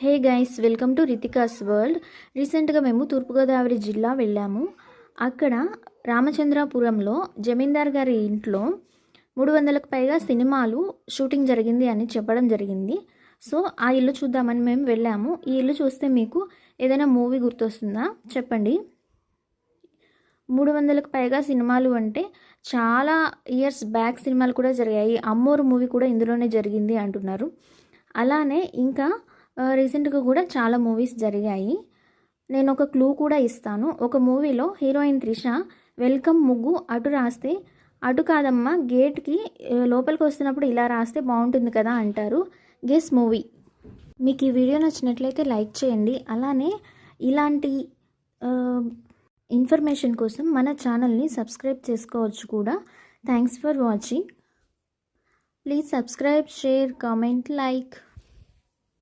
Hey guys welcome to Ritika's world. రీసెంట్గా మేము తూర్పుగోదావరి జిల్లా వెళ్ళాము. అక్కడ రామచంద్రాపురంలో జమీందార్ గారి ఇంట్లో మూడు వందలకు పైగా సినిమాలు షూటింగ్ జరిగింది అని చెప్పడం జరిగింది. సో ఆ ఇల్లు చూద్దామని మేము వెళ్ళాము. ఈ ఇల్లు చూస్తే మీకు ఏదైనా మూవీ గుర్తొస్తుందా? చెప్పండి. మూడు వందలకు పైగా సినిమాలు అంటే చాలా ఇయర్స్ బ్యాక్ సినిమాలు కూడా జరిగాయి. అమ్మోరు మూవీ కూడా ఇందులోనే జరిగింది అంటున్నారు. అలానే ఇంకా రీసెంట్గా కూడా చాలా మూవీస్ జరిగాయి. నేను ఒక క్లూ కూడా ఇస్తాను. ఒక మూవీలో హీరోయిన్ త్రిష వెల్కమ్ ముగ్గు అటు రాస్తే అటు కాదమ్మా గేట్కి లోపలికి వస్తున్నప్పుడు ఇలా రాస్తే బాగుంటుంది కదా అంటారు గెస్ మూవీ. మీకు ఈ వీడియో నచ్చినట్లయితే లైక్ చేయండి. అలానే ఇలాంటి ఇన్ఫర్మేషన్ కోసం మన ఛానల్ని సబ్స్క్రైబ్ చేసుకోవచ్చు కూడా. Thanks for watching. Please subscribe share comment like.